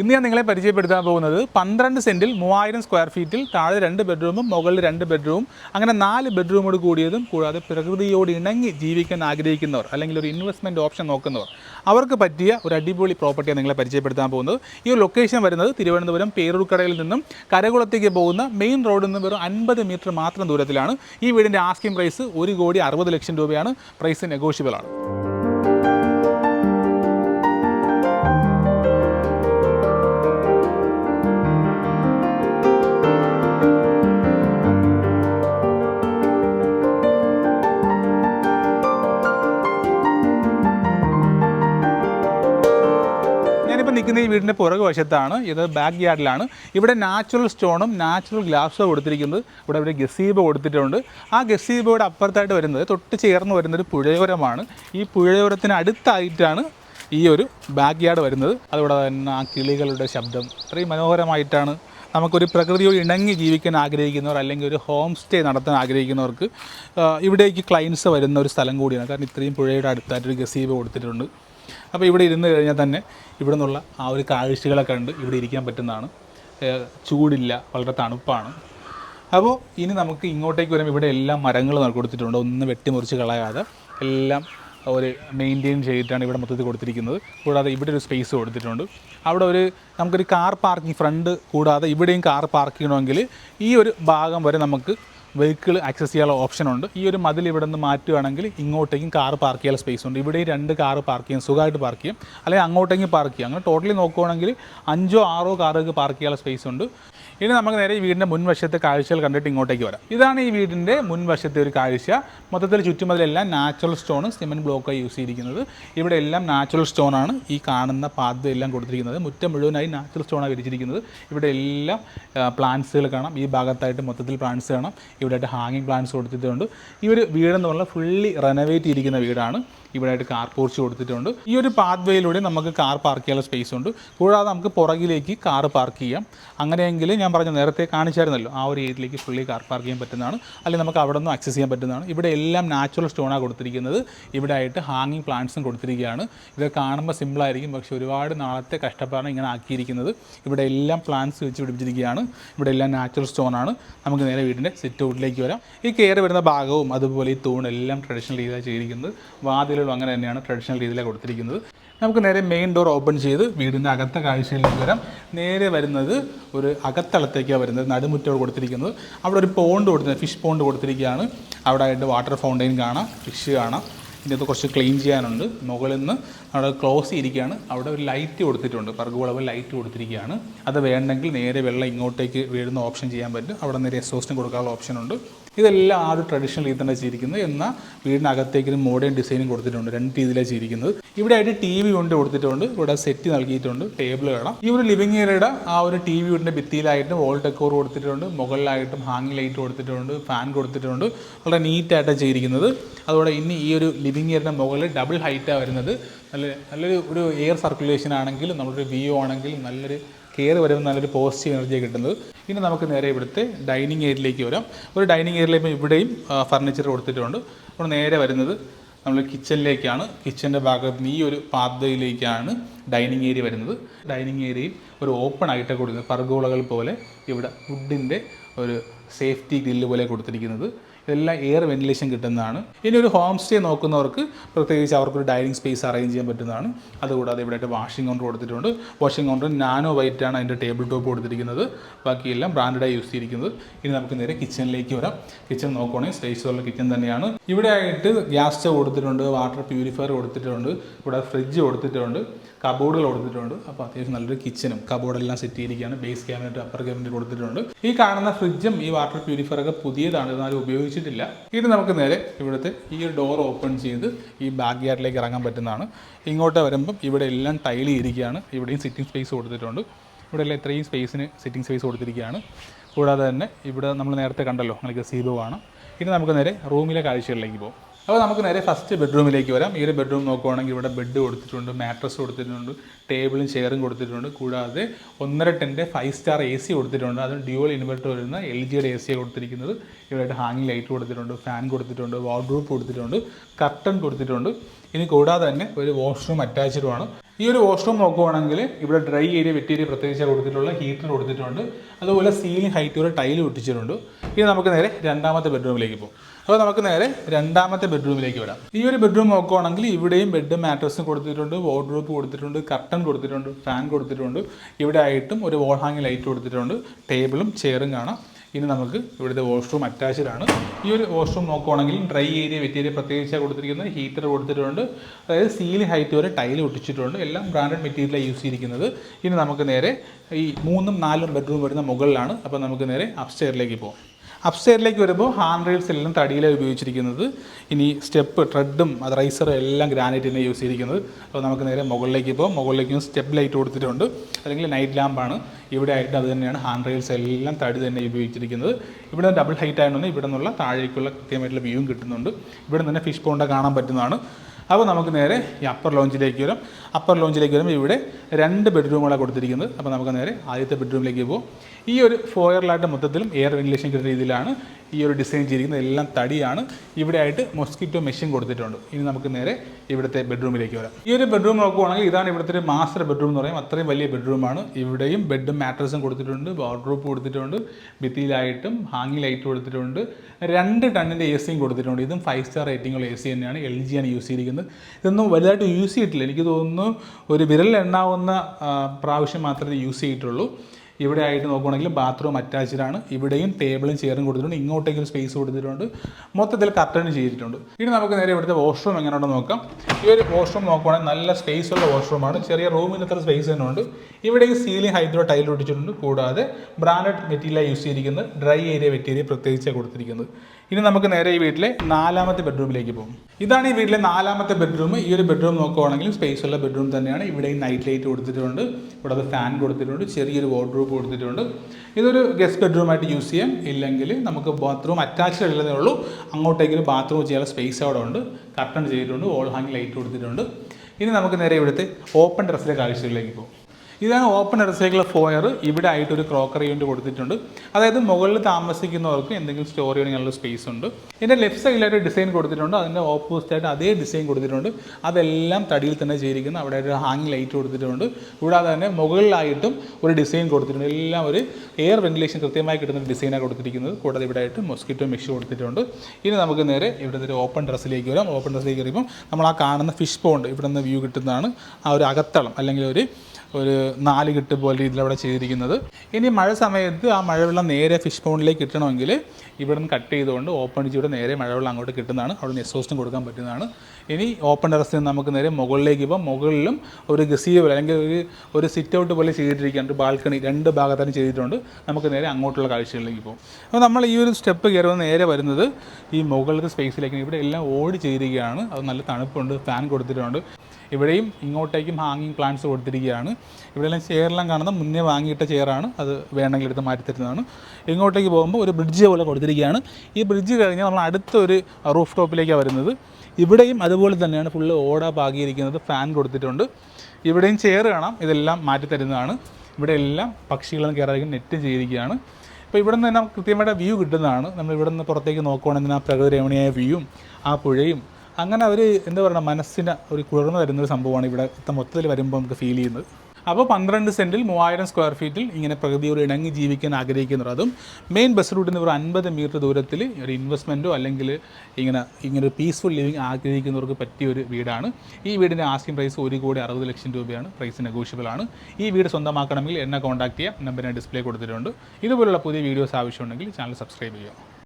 ഇന്ന് ഞാൻ നിങ്ങളെ പരിചയപ്പെടുത്താൻ പോകുന്നത് പന്ത്രണ്ട് സെന്റിൽ മൂവായിരം സ്ക്വയർ ഫീറ്റിൽ താഴെ രണ്ട് ബെഡ്റൂമും മുകളിൽ രണ്ട് ബെഡ്റൂമും അങ്ങനെ നാല് ബെഡ്റൂമോട് കൂടിയതും കൂടാതെ പ്രകൃതിയോട് ഇണങ്ങി ജീവിക്കാൻ ആഗ്രഹിക്കുന്നവർ അല്ലെങ്കിൽ ഒരു ഇൻവെസ്റ്റ്മെന്റ് ഓപ്ഷൻ നോക്കുന്നവർ അവർക്ക് പറ്റിയ ഒരു അടിപൊളി പ്രോപ്പർട്ടിയാണ് നിങ്ങളെ പരിചയപ്പെടുത്താൻ പോകുന്നത്. ഈ ലൊക്കേഷൻ വരുന്നത് തിരുവനന്തപുരം പേരൂർക്കടയിൽ നിന്നും കരകുളത്തേക്ക് പോകുന്ന മെയിൻ റോഡിൽ നിന്ന് വെറും അൻപത് മീറ്റർ മാത്രം ദൂരത്തിലാണ്. ഈ വീടിന്റെ ആസ്കിംഗ് പ്രൈസ് ഒരു കോടി അറുപത് ലക്ഷം രൂപയാണ്. പ്രൈസ് നെഗോഷ്യബിൾ നിൽക്കുന്ന ഈ വീടിന്റെ പുറകു വശത്താണ് ഇത് ബാക്ക് യാർഡിലാണ് ഇവിടെ നാച്ചുറൽ സ്റ്റോണും നാച്ചുറൽ ഗ്ലാസും കൊടുത്തിരിക്കുന്നത്. ഇവിടെ ഒരു ഗസീബ കൊടുത്തിട്ടുണ്ട്. ആ ഗസീബയുടെ അപ്പുറത്തായിട്ട് വരുന്നത് തൊട്ട് ചേർന്ന് വരുന്നത് പുഴയോരമാണ്. ഈ പുഴയോരത്തിന് അടുത്തായിട്ടാണ് ഈ ഒരു ബാക്ക് യാർഡ് വരുന്നത്. അതുകൂടെ തന്നെ ആ കിളികളുടെ ശബ്ദം അത്രയും മനോഹരമായിട്ടാണ് നമുക്കൊരു പ്രകൃതിയോട് ഇണങ്ങി ജീവിക്കാൻ ആഗ്രഹിക്കുന്നവർ അല്ലെങ്കിൽ ഒരു ഹോം സ്റ്റേ നടത്താൻ ആഗ്രഹിക്കുന്നവർക്ക് ഇവിടേക്ക് ക്ലയൻസ് വരുന്ന ഒരു സ്ഥലം കൂടിയാണ്. കാരണം ഇത്രയും പുഴയുടെ അടുത്തായിട്ടൊരു ഗസീബ കൊടുത്തിട്ടുണ്ട്. അപ്പോൾ ഇവിടെ ഇരുന്ന് കഴിഞ്ഞാൽ തന്നെ ഇവിടെ നിന്നുള്ള ആ ഒരു കാഴ്ചകളൊക്കെ കണ്ട് ഇവിടെ ഇരിക്കാൻ പറ്റുന്നതാണ്. ചൂടില്ല വളരെ തണുപ്പാണ്. അപ്പോൾ ഇനി നമുക്ക് ഇങ്ങോട്ടേക്ക് വരുമ്പോൾ ഇവിടെ എല്ലാം മരങ്ങൾ കൊടുത്തിട്ടുണ്ട്. ഒന്ന് വെട്ടിമുറിച്ച് കളയാതെ എല്ലാം ഒരു മെയിന്റെയിൻ ചെയ്തിട്ടാണ് ഇവിടെ മൊത്തത്തിൽ കൊടുത്തിരിക്കുന്നത്. കൂടാതെ ഇവിടെ ഒരു സ്പേസ് കൊടുത്തിട്ടുണ്ട്. അവിടെ ഒരു നമുക്കൊരു കാർ പാർക്കിംഗ് ഫ്രണ്ട് കൂടാതെ ഇവിടെയും കാർ പാർക്ക് ചെയ്യണമെങ്കിൽ ഈ ഒരു ഭാഗം വരെ നമുക്ക് വെഹിക്കിൾ ആക്സസ് ചെയ്യാനുള്ള ഓപ്ഷൻ ഉണ്ട്. ഈ ഒരു മതിൽ ഇവിടെ നിന്ന് മാറ്റുകയാണെങ്കിൽ ഇങ്ങോട്ടേക്കും കാർ പാർക്ക് ചെയ്യാനുള്ള സ്പേസ് ഉണ്ട്. ഇവിടെ രണ്ട് കാർ പാർക്ക് ചെയ്യാം സുഖമായിട്ട് പാർക്ക് ചെയ്യാം. അല്ലെങ്കിൽ അങ്ങോട്ടേക്കും പാർക്ക് ചെയ്യാം. അങ്ങനെ ടോട്ടലി നോക്കുകയാണെങ്കിൽ അഞ്ചോ ആറോ കാറുകൾക്ക് പാർക്ക് ചെയ്യാനുള്ള സ്പേസ് ഉണ്ട്. ഇനി നമുക്ക് നേരെ ഈ വീടിന്റെ മുൻവശത്തെ കാഴ്ചകൾ കണ്ടിട്ട് ഇങ്ങോട്ടേക്ക് വരാം. ഇതാണ് ഈ വീടിന്റെ മുൻവശത്തെ ഒരു കാഴ്ച. മൊത്തത്തിൽ ചുറ്റുമതിലെല്ലാം നാച്ചുറൽ സ്റ്റോണും സിമെന്റ് ബ്ലോക്കായി യൂസ് ചെയ്തിരിക്കുന്നത്. ഇവിടെ എല്ലാം നാച്ചുറൽ സ്റ്റോണാണ് ഈ കാണുന്ന പാത എല്ലാം കൊടുത്തിരിക്കുന്നത്. മുറ്റം മുഴുവനായി നാച്ചുറൽ സ്റ്റോണാണ് വിരിച്ചിരിക്കുന്നത്. ഇവിടെ എല്ലാം പ്ലാന്റ്സുകൾ കാണാം. ഈ ഭാഗത്തായിട്ട് മൊത്തത്തിൽ പ്ലാന്റ്സ് കാണാം. ഇവിടെയായിട്ട് ഹാങ്ങിങ് പ്ലാന്റ്സ് കൊടുത്തിട്ടുണ്ട്. ഈ ഒരു വീടെന്ന് പറഞ്ഞാൽ ഫുള്ളി റെനോവേറ്റ് ചെയ്തിരിക്കുന്ന വീടാണ്. ഇവിടെയായിട്ട് കാർ പോർച്ച് കൊടുത്തിട്ടുണ്ട്. ഈ ഒരു പാത്ത് വേയിലൂടെ നമുക്ക് കാർ പാർക്ക് ചെയ്യാനുള്ള സ്പേസ് ഉണ്ട്. കൂടാതെ നമുക്ക് പുറകിലേക്ക് കാർ പാർക്ക് ചെയ്യാം. അങ്ങനെയെങ്കിൽ ഞാൻ പറഞ്ഞ നേരത്തെ കാണിച്ചായിരുന്നല്ലോ ആ ഒരു ഏരിയയിലേക്ക് ഫുള്ളി കാർ പാർക്ക് ചെയ്യാൻ പറ്റുന്നതാണ്. അല്ലെങ്കിൽ നമുക്ക് അവിടെ നിന്ന് ആക്സസ് ചെയ്യാൻ പറ്റുന്നതാണ്. ഇവിടെ എല്ലാം നാച്ചുറൽ സ്റ്റോണാണ് കൊടുത്തിരിക്കുന്നത്. ഇവിടെ ആയിട്ട് ഹാങ്ങിങ് പ്ലാന്റ്സും കൊടുത്തിരിക്കുകയാണ്. ഇത് കാണുമ്പോൾ സിമ്പിളായിരിക്കും പക്ഷേ ഒരുപാട് നാളത്തെ കഷ്ടപ്പാടാണ് ഇങ്ങനെ ആക്കിയിരിക്കുന്നത്. ഇവിടെ എല്ലാം പ്ലാന്റ്സ് വെച്ച് പിടിപ്പിച്ചിരിക്കുകയാണ്. ഇവിടെ എല്ലാം നാച്ചുറൽ സ്റ്റോണാണ് നമുക്ക് നേരെ വീടിന്റെ സിറ്റ് ഔട്ടിലേക്ക് വരാം. ഈ കയറി വരുന്ന ഭാഗവും അതുപോലെ ഈ തൂണെല്ലാം ട്രഡീഷണൽ രീതിയിലാണ് ചെയ്തിരിക്കുന്നത്. വാതിലുകളും അങ്ങനെ തന്നെയാണ് ട്രഡീഷണൽ രീതിയിലാണ് കൊടുത്തിരിക്കുന്നത്. നമുക്ക് നേരെ മെയിൻ ഡോർ ഓപ്പൺ ചെയ്ത് വീടിന്റെ അകത്തെ കാഴ്ചയിലേക്ക് വരാം. നേരെ വരുന്നത് ഒരു അകത്തളത്തേക്കാണ് വരുന്നത് നടുമുറ്റോട് കൊടുത്തിരിക്കുന്നത്. അവിടെ ഒരു പോണ്ട് കൊടുത്തിട്ടുണ്ട് ഫിഷ് പോണ്ട് കൊടുത്തിരിക്കുകയാണ്. അവിടെ ആയിട്ട് വാട്ടർ ഫൗണ്ടെയിൻ കാണാം ഫിഷ് കാണാം. ഇതിനകത്ത് കുറച്ച് ക്ലീൻ ചെയ്യാനുണ്ട്. മുകളിൽ നിന്ന് അവിടെ ക്ലോസ് ചെയ്തിരിക്കുകയാണ്. അവിടെ ഒരു ലൈറ്റ് കൊടുത്തിട്ടുണ്ട്. പറകുളവ് ലൈറ്റ് കൊടുത്തിരിക്കുകയാണ്. അത് വേണ്ടെങ്കിൽ നേരെ വെള്ളം ഇങ്ങോട്ടേക്ക് വീഴുന്ന ഓപ്ഷൻ ചെയ്യാൻ പറ്റും. അവിടെ നേരെ എക്സോസ്റ്റിന് കൊടുക്കാനുള്ള ഓപ്ഷൻ ഉണ്ട്. ഇതെല്ലാം ആ ഒരു ട്രഡീഷണൽ രീതി തന്നെ ചെയ്തിരിക്കുന്നത് എന്നാൽ വീടിനകത്തേക്ക് മോഡേൺ ഡിസൈനും കൊടുത്തിട്ടുണ്ട്. രണ്ട് രീതിയിലാണ് ചെയ്തിരിക്കുന്നത് ഇവിടെ ആയിട്ട് ടി വി കൊണ്ട് കൊടുത്തിട്ടുണ്ട്. ഇവിടെ സെറ്റ് നൽകിയിട്ടുണ്ട്. ടേബിൾ കാണാം ഈ ഒരു ലിവിംഗ് ഏരിയയുടെ ആ ഒരു ടി വി വീടിന്റെ ഭിത്തിയിലായിട്ട് വോൾ ഡെക്കോർ കൊടുത്തിട്ടുണ്ട്. മുകളിലായിട്ടും ഹാങ് ലൈറ്റ് കൊടുത്തിട്ടുണ്ട്. ഫാൻ കൊടുത്തിട്ടുണ്ട്. വളരെ നീറ്റായിട്ടാണ് ചെയ്തിരിക്കുന്നത് അതുപോലെ ഇനി ഈ ഒരു ലിവിംഗ് ഏരിയയുടെ മുകളിൽ ഡബിൾ ഹൈറ്റാണ് വരുന്നത്. നല്ല നല്ലൊരു ഒരു എയർ സർക്കുലേഷൻ ആണെങ്കിൽ നമ്മളൊരു വ്യൂ ആണെങ്കിലും നല്ലൊരു കയറി വരുമ്പോൾ നല്ലൊരു പോസിറ്റീവ് എനർജി കിട്ടുന്നത്. ഇനി നമുക്ക് നേരെ ഇവിടുത്തെ ഡൈനിങ് ഏരിയയിലേക്ക് വരാം. ഒരു ഡൈനിങ് ഏരിയയിലേക്ക് ഇവിടെയും ഫർണിച്ചർ കൊടുത്തിട്ടുണ്ട്. അപ്പോൾ നേരെ വരുന്നത് നമ്മൾ കിച്ചണിലേക്കാണ് കിച്ചന്റെ ഭാഗത്ത് നിന്ന് ഈ ഒരു പാതയിലേക്കാണ് ഡൈനിങ് ഏരിയ വരുന്നത്. ഡൈനിങ് ഏരിയയിൽ ഒരു ഓപ്പൺ ആയിട്ട് കൊടുക്കുന്നത് പർഗോളകൾ പോലെ ഇവിടെ വുഡിന്റെ ഒരു സേഫ്റ്റി ഗ്രില്ല് പോലെ കൊടുത്തിരിക്കുന്നത്. ഇതെല്ലാം എയർ വെന്റിലേഷൻ കിട്ടുന്നതാണ്. ഇനി ഒരു ഹോം സ്റ്റേ നോക്കുന്നവർക്ക് പ്രത്യേകിച്ച് അവർക്കൊരു ഡൈനിങ് സ്പേസ് അറേഞ്ച് ചെയ്യാൻ പറ്റുന്നതാണ്. അതുകൂടാതെ ഇവിടെയായിട്ട് വാഷിംഗ് കൗണ്ടർ കൊടുത്തിട്ടുണ്ട്. വാഷിംഗ് കൗണ്ടർ നാനോ വൈറ്റ് ആണ് അതിന്റെ ടേബിൾ ടോപ്പ് കൊടുത്തിരിക്കുന്നത്. ബാക്കിയെല്ലാം ബ്രാൻഡഡായി യൂസ് ചെയ്തിരിക്കുന്നത്. ഇനി നമുക്ക് നേരെ കിച്ചണിലേക്ക് വരാം. കിച്ചൺ നോക്കുകയാണെങ്കിൽ സ്പേസുള്ള കിച്ചൺ തന്നെയാണ്. ഇവിടെ ആയിട്ട് ഗ്യാസ് സ്റ്റവ് കൊടുത്തിട്ടുണ്ട് വാട്ടർ പ്യൂരിഫയർ കൊടുത്തിട്ടുണ്ട് ഇവിടെ ഫ്രിഡ്ജ് കൊടുത്തിട്ടുണ്ട്. കബോർഡുകൾ കൊടുത്തിട്ടുണ്ട്. അപ്പോൾ അത്യാവശ്യം നല്ലൊരു കിച്ചനും കബോർഡെല്ലാം സെറ്റ് ചെയ്തിരിക്കുകയാണ്. ബേസ് ക്യാബിനറ്റ് അപ്പർ ക്യാബിനറ്റ് കൊടുത്തിട്ടുണ്ട്. ഈ കാണുന്ന ഫ്രിഡ്ജും ഈ വാട്ടർ പ്യൂരിഫയർ ഒക്കെ പുതിയതാണ്. എന്നാലും ഉപയോഗിച്ചിട്ടില്ല. ഇത് നമുക്ക് നേരെ ഇവിടുത്തെ ഈ ഡോർ ഓപ്പൺ ചെയ്ത് ഈ ബാക്ക് യാർഡിലേക്ക് ഇറങ്ങാൻ പറ്റുന്നതാണ്. ഇങ്ങോട്ട് വരുമ്പം ഇവിടെ എല്ലാം ടൈൽ ചെയ്തിരിക്കുകയാണ്. ഇവിടെയും സിറ്റിംഗ് സ്പേസ് കൊടുത്തിട്ടുണ്ട്. ഇവിടെ എല്ലാം ഇത്രയും സ്പേസിന് സിറ്റിംഗ് സ്പേസ് കൊടുത്തിരിക്കുകയാണ്. കൂടാതെ തന്നെ ഇവിടെ നമ്മൾ നേരത്തെ കണ്ടല്ലോ നിങ്ങൾക്ക് സീബോ ആണ്. ഇനി നമുക്ക് നേരെ റൂമിലെ കാഴ്ചകളിലേക്ക് പോകും. അപ്പോൾ നമുക്ക് നേരെ ഫസ്റ്റ് ബെഡ്റൂമിലേക്ക് വരാം. ഈ ഒരു ബെഡ്റൂം നോക്കുവാണെങ്കിൽ ഇവിടെ ബെഡ് കൊടുത്തിട്ടുണ്ട് മാട്രസ് കൊടുത്തിട്ടുണ്ട് ടേബിളും ചെയറും കൊടുത്തിട്ടുണ്ട്. കൂടാതെ ഒന്നര ടെന്റെ ഫൈവ് സ്റ്റാർ എ സി കൊടുത്തിട്ടുണ്ട്. അതും ഡ്യുവൽ ഇൻവെർട്ടർ വരുന്ന എൽ ജിയുടെ എ സിയാണ് കൊടുത്തിരിക്കുന്നത്. ഇവിടെ ഹാങ്ങിങ് ലൈറ്റ് കൊടുത്തിട്ടുണ്ട് ഫാൻ കൊടുത്തിട്ടുണ്ട് വാർഡ്രോപ്പ് കൊടുത്തിട്ടുണ്ട് കർട്ടൺ കൊടുത്തിട്ടുണ്ട്. ഇനി കൂടാതെ തന്നെ ഒരു വാഷ്റൂം അറ്റാച്ച്ഡുമാണ് ഈ ഒരു വാഷ്റൂം നോക്കുവാണെങ്കിൽ ഇവിടെ ഡ്രൈ ഏരിയ വെറ്റ് ഏരിയ പ്രത്യേകിച്ച് കൊടുത്തിട്ടുള്ള ഹീറ്റർ കൊടുത്തിട്ടുണ്ട്. അതുപോലെ സീലിംഗ് ഹൈറ്റ് ഒരു ടൈൽ ഒട്ടിച്ചിട്ടുണ്ട്. ഇനി നമുക്ക് നേരെ രണ്ടാമത്തെ ബെഡ്റൂമിലേക്ക് പോകും. അപ്പോൾ നമുക്ക് നേരെ രണ്ടാമത്തെ ബെഡ്റൂമിലേക്ക് വരാം. ഈ ഒരു ബെഡ്റൂം നോക്കുവാണെങ്കിൽ ഇവിടെയും ബെഡ് മാട്രസും കൊടുത്തിട്ടുണ്ട് വാർഡ്രോബ് കൊടുത്തിട്ടുണ്ട് കർട്ടൺ കൊടുത്തിട്ടുണ്ട് ഫാൻ കൊടുത്തിട്ടുണ്ട്. ഇവിടെ ആയിട്ടും ഒരു വോൾ ഹാങ് ലൈറ്റ് കൊടുത്തിട്ടുണ്ട്. ടേബിളും ചെയറും കാണാം. ഇനി നമുക്ക് ഇവിടുത്തെ വാഷ്റൂം അറ്റാച്ച്ഡ് ആണ്. ഈ ഒരു വാഷ്റൂം നോക്കുവാണെങ്കിൽ ഡ്രൈ ഏരിയ വെറ്റ് ഏരിയ പ്രത്യേകിച്ച് കൊടുത്തിരിക്കുന്നത് ഹീറ്റർ കൊടുത്തിട്ടുണ്ട്. അതായത് സീലിംഗ് ഹൈറ്റ് വരെ ടൈൽ ഒട്ടിച്ചിട്ടുണ്ട്. എല്ലാം ബ്രാൻഡഡ് മെറ്റീരിയലാണ് യൂസ് ചെയ്തിരിക്കുന്നത്. ഇനി നമുക്ക് നേരെ ഈ മൂന്നും നാലും ബെഡ്റൂം വരുന്ന മുകളിലാണ്. അപ്പോൾ നമുക്ക് നേരെ അപ്സ്റ്റെയറിലേക്ക് പോകാം അപ്സ്റ്റെയറിലേക്ക് വരുമ്പോൾ ഹാൻഡ് എല്ലാം തടിയിലാണ് ഉപയോഗിച്ചിരിക്കുന്നത്. ഇനി സ്റ്റെപ്പ് ട്രെഡും അത് റൈസറും എല്ലാം ഗ്രാനൈറ്റ് തന്നെ യൂസ് ചെയ്തിരിക്കുന്നത്. അപ്പോൾ നമുക്ക് നേരെ മുകളിലേക്ക് പോകും. മുകളിലേക്ക് സ്റ്റെപ്പ് ലൈറ്റ് കൊടുത്തിട്ടുണ്ട്. അല്ലെങ്കിൽ നൈറ്റ് ലാമ്പാണ് ഇവിടെ ആയിട്ട് അത് തന്നെയാണ് ഹാൻഡ് റെയിൽസ് എല്ലാം തടി തന്നെ ഉപയോഗിച്ചിരിക്കുന്നത്. ഇവിടെ ഡബിൾ ഹൈറ്റ് ആയതുകൊണ്ട് ഇവിടെ നിന്നുള്ള താഴേക്കുള്ള കൃത്യമായിട്ടുള്ള വ്യൂവും കിട്ടുന്നുണ്ട്. ഇവിടെ തന്നെ ഫിഷ് പോണ്ട കാണാൻ പറ്റുന്നതാണ്. അപ്പോൾ നമുക്ക് നേരെ ഈ അപ്പർ ലോഞ്ചിലേക്ക് വരാം. അപ്പർ ലോഞ്ചിലേക്ക് വരുമ്പോൾ ഇവിടെ രണ്ട് ബെഡ്റൂമുകളാണ് കൊടുത്തിരിക്കുന്നത്. അപ്പോൾ നമുക്ക് നേരെ ആദ്യത്തെ ബെഡ്റൂമിലേക്ക് പോകും ഈ ഒരു ഫോയറിലായിട്ട് മൊത്തത്തിലും എയർ വെന്റിലേഷൻ കിട്ടുന്ന രീതിയിലാണ് ഈ ഒരു ഡിസൈൻ ചെയ്തിരിക്കുന്നത്. എല്ലാം തടിയാണ്. ഇവിടെ ആയിട്ട് മൊസ്കിറ്റോ മെഷീൻ കൊടുത്തിട്ടുണ്ട്. ഇനി നമുക്ക് നേരെ ഇവിടുത്തെ ബെഡ്റൂമിലേക്ക് വരാം. ഈ ഒരു ബെഡ്റൂം നോക്കുവാണെങ്കിൽ ഇതാണ് ഇവിടുത്തെ ഒരു മാസ്റ്റർ ബെഡ്റൂം എന്ന് പറയും. അത്രയും വലിയ ബെഡ്റൂമാണ് ഇവിടെയും ബെഡും മാട്രസും കൊടുത്തിട്ടുണ്ട്. വാർഡ്രോബ് കൊടുത്തിട്ടുണ്ട്. ഭിത്തിയിലായിട്ടും ഹാങ്ങിങ് ലൈറ്റ് കൊടുത്തിട്ടുണ്ട്. രണ്ട് ടണ്ണിന്റെ എ സിയും കൊടുത്തിട്ടുണ്ട്. ഇതും ഫൈവ് സ്റ്റാർ റേറ്റിംഗുള്ള എ സി തന്നെയാണ്. എൽ ജിയാണ് യൂസ് ചെയ്തിരിക്കുന്നത്. ഇതൊന്നും വലുതായിട്ട് യൂസ് ചെയ്തിട്ടില്ല. എനിക്ക് തോന്നുന്നു ഒരു വിരൽ എണ്ണാവുന്ന പ്രാവശ്യം മാത്രമേ യൂസ് ചെയ്തിട്ടുള്ളൂ. ഇവിടെ ആയിട്ട് നോക്കുകയാണെങ്കിൽ ബാത്റൂം അറ്റാച്ച്ഡ് ആണ് ഇവിടെയും ടേബിളും ചെയറും കൊടുത്തിട്ടുണ്ട്. ഇങ്ങോട്ടേക്ക് സ്പേസ് കൊടുത്തിട്ടുണ്ട്. മൊത്തത്തിൽ കർട്ടൺ ചെയ്തിട്ടുണ്ട്. ഇനി നമുക്ക് നേരെ ഇവിടുത്തെ വാഷ്റൂം എങ്ങനെയുണ്ടെന്ന് നോക്കാം. ഈ ഒരു വാഷ്റൂം നോക്കുവാണെങ്കിൽ നല്ല സ്പേസ് ഉള്ള വാഷ്റൂമാണ് ചെറിയ റൂമിന് അത്ര സ്പേസ് തന്നെ ഉണ്ട്. ഇവിടെയും സീലിംഗ് ഹൈദ്രോ ടൈൽ ഒട്ടിച്ചിട്ടുണ്ട്. കൂടാതെ ബ്രാൻഡഡ് മെറ്റീരിയലാണ് യൂസ് ചെയ്തിരിക്കുന്നത്. ഡ്രൈ ഏരിയ മെറ്റീരിയൽ പ്രത്യേകിച്ച് കൊടുത്തിരിക്കുന്നത്. ഇനി നമുക്ക് നേരെ ഈ വീട്ടിലെ നാലാമത്തെ ബെഡ്റൂമിലേക്ക് പോകും. ഇതാണ് ഈ വീട്ടിലെ നാലാമത്തെ ബെഡ്റൂം ഈ ഒരു ബെഡ്റൂം നോക്കുവാണെങ്കിൽ സ്പേസ് ഉള്ള ബെഡ്റൂം തന്നെയാണ്. ഇവിടെ നൈറ്റ് ലൈറ്റ് കൊടുത്തിട്ടുണ്ട്. ഇവിടെ ഫാൻ കൊടുത്തിട്ടുണ്ട്. ചെറിയൊരു വാർഡ്രോബ് കൊടുത്തിട്ടുണ്ട്. ഇതൊരു ഗസ്റ്റ് ബെഡ്റൂമായിട്ട് യൂസ് ചെയ്യാം. ഇല്ലെങ്കിൽ നമുക്ക് ബാത്റൂം അറ്റാച്ച്ഡ് അല്ലെന്നേ ഉള്ളൂ. അങ്ങോട്ടേക്ക് ബാത്റൂം ചെയ്യാനുള്ള സ്പേസ് അവിടെ ഉണ്ട്. കർട്ടൺ ചെയ്തിട്ടുണ്ട്. വോൾ ഹാങ് ലൈറ്റ് കൊടുത്തിട്ടുണ്ട്. ഇനി നമുക്ക് നേരെ ഇവിടുത്തെ ഓപ്പൺ ഡ്രസ്സിലെ കാഴ്ചകളിലേക്ക് പോകും. ഇതാണ് ഓപ്പൺ ടെറസിലേക്കുള്ള ഫോയർ ഇവിടെ ആയിട്ട് ഒരു ക്രോക്കറി യൂണിറ്റ് കൊടുത്തിട്ടുണ്ട്. അതായത് മുകളിൽ താമസിക്കുന്നവർക്ക് എന്തെങ്കിലും സ്റ്റോർ ചെയ്യാനുള്ള സ്പേസ് ഉണ്ട്. ഇതിന്റെ ലെഫ്റ്റ് സൈഡിലായിട്ട് ഡിസൈൻ കൊടുത്തിട്ടുണ്ട്. അതിന്റെ ഓപ്പോസിറ്റായിട്ട് അതേ ഡിസൈൻ കൊടുത്തിട്ടുണ്ട്. അതെല്ലാം തടിയിൽ തന്നെ ചെയ്തിരിക്കുന്നു അവിടെ ഒരു ഹാങ് ലൈറ്റ് കൊടുത്തിട്ടുണ്ട്. കൂടാതെ തന്നെ മുകളിലായിട്ടും ഒരു ഡിസൈൻ കൊടുത്തിട്ടുണ്ട്. എല്ലാം ഒരു എയർ വെന്റിലേഷൻ കൃത്യമായി കിട്ടുന്ന ഡിസൈനാണ് കൊടുത്തിരിക്കുന്നത്. കൂടാതെ ഇവിടെ ആയിട്ട് മൊസ്കിറ്റോ മെഷ് കൊടുത്തിട്ടുണ്ട്. ഇനി നമുക്ക് നേരെ ഇവിടുത്തെ ഒരു ഓപ്പൺ ഡ്രസ്സിലേക്ക് വരാം. ഓപ്പൺ ഡ്രസ്സിലേക്ക് വരുമ്പോൾ നമ്മൾ ആ കാണുന്ന ഫിഷ് പോണ്ട് ഇവിടെ നിന്ന് വ്യൂ കിട്ടുന്നതാണ്. ആ ഒരു അകത്തളം അല്ലെങ്കിൽ ഒരു ഒരു നാല് കെട്ട് പോലെ രീതിയിൽ അവിടെ ചെയ്തിരിക്കുന്നത്. ഇനി മഴ സമയത്ത് ആ മഴവെള്ളം നേരെ ഫിഷ് പൗണ്ടിലേക്ക് കിട്ടണമെങ്കിൽ ഇവിടെ നിന്ന് കട്ട് ചെയ്തുകൊണ്ട് ഓപ്പൺ ചെയ്തുകൊണ്ട് നേരെ മഴവെള്ളം അങ്ങോട്ട് കിട്ടുന്നതാണ്. അവിടെ നിന്ന് എക്സോസ്റ്റും കൊടുക്കാൻ പറ്റുന്നതാണ്. ഇനി ഓപ്പൺ ടെറസിൽ നിന്ന് നമുക്ക് നേരെ മുകളിലേക്ക് ഇപ്പം മുകളിലും ഒരു ഗസീവ് അല്ലെങ്കിൽ ഒരു ഒരു സിറ്റ് ഔട്ട് പോലെ ചെയ്തിട്ടിരിക്കുകയാണ് ഒരു ബാൽക്കണി രണ്ട് ഭാഗത്താണ് ചെയ്തിട്ടുണ്ട്. നമുക്ക് നേരെ അങ്ങോട്ടുള്ള കാഴ്ചകളിലേക്ക് പോകും. അപ്പോൾ നമ്മൾ ഈ ഒരു സ്റ്റെപ്പ് കയറി നേരെ വരുന്നത് ഈ മുകളിലത്തെ സ്പേസിലേക്ക് ഇവിടെ എല്ലാം ഓടി ചെയ്തിരിക്കുകയാണ്. അത് നല്ല തണുപ്പുണ്ട് ഫാൻ കൊടുത്തിട്ടുണ്ട്. ഇവിടെയും ഇങ്ങോട്ടേക്കും ഹാങ്ങിങ് പ്ലാന്റ്സ് കൊടുത്തിരിക്കുകയാണ്. ഇവിടെയെല്ലാം ചെയറെല്ലാം കാണുന്ന മുന്നേ വാങ്ങിയിട്ട ചെയറാണ് അത് വേണമെങ്കിൽ എടുത്ത് മാറ്റി തരുന്നതാണ്. ഇങ്ങോട്ടേക്ക് പോകുമ്പോൾ ഒരു ബ്രിഡ്ജ് പോലെ കൊടുത്തിരിക്കുകയാണ്. ഈ ബ്രിഡ്ജ് കഴിഞ്ഞാൽ നമ്മൾ അടുത്തൊരു റൂഫ് ടോപ്പിലേക്കാണ് വരുന്നത്. ഇവിടെയും അതുപോലെ തന്നെയാണ് ഫുള്ള് ഓട പാകിയിരിക്കുന്നത് ഫാൻ കൊടുത്തിട്ടുണ്ട്. ഇവിടെയും ചെയർ കാണാം. ഇതെല്ലാം മാറ്റി തരുന്നതാണ്. ഇവിടെ എല്ലാം പക്ഷികളും കയറാതെ നെറ്റ് ചെയ്തിരിക്കുകയാണ്. അപ്പോൾ ഇവിടെ നിന്ന് തന്നെ കൃത്യമായിട്ട് വ്യൂ കിട്ടുന്നതാണ്. നമ്മൾ ഇവിടെ നിന്ന് പുറത്തേക്ക് നോക്കുകയാണെങ്കിൽ ആ പ്രകൃതി രമണീയായ വ്യൂവും ആ പുഴയും അങ്ങനെ അവർ എന്താ പറയുക മനസ്സിന് ഒരു കുളിർന്ന് വരുന്ന ഒരു സംഭവമാണ് ഇവിടെ മൊത്തത്തിൽ വരുമ്പോൾ നമുക്ക് ഫീൽ ചെയ്യുന്നത്. അപ്പോൾ പന്ത്രണ്ട് സെന്റിൽ മൂവായിരം സ്ക്വയർ ഫീറ്റിൽ ഇങ്ങനെ പ്രകൃതിയോട് ഇണങ്ങി ജീവിക്കാൻ ആഗ്രഹിക്കുന്നവർ അതും മെയിൻ ബസ് റൂട്ടിൽ നിന്ന് ഒരു അൻപത് മീറ്റർ ദൂരത്തിൽ ഒരു ഇൻവെസ്റ്റ്മെന്റോ അല്ലെങ്കിൽ ഇങ്ങനെ ഇങ്ങനെ ഒരു പീസ്ഫുൾ ലിവിങ് ആഗ്രഹിക്കുന്നവർക്ക് പറ്റിയ ഒരു വീടാണ്. ഈ വീടിന്റെ ആസ്കിംഗ് പ്രൈസ് ഒരു കോടി അറുപത് ലക്ഷം രൂപയാണ്. പ്രൈസ് നെഗോഷ്യബിൾ ആണ്. ഈ വീട് സ്വന്തമാക്കണമെങ്കിൽ എന്നെ കോൺടാക്ട് ചെയ്യാം. നമ്പർ ഞാൻ ഡിസ്പ്ലേ കൊടുത്തിട്ടുണ്ട്. ഇതുപോലുള്ള പുതിയ വീഡിയോസ് ആവശ്യമുണ്ടെങ്കിൽ ചാനൽ സബ്സ്ക്രൈബ് ചെയ്യുക.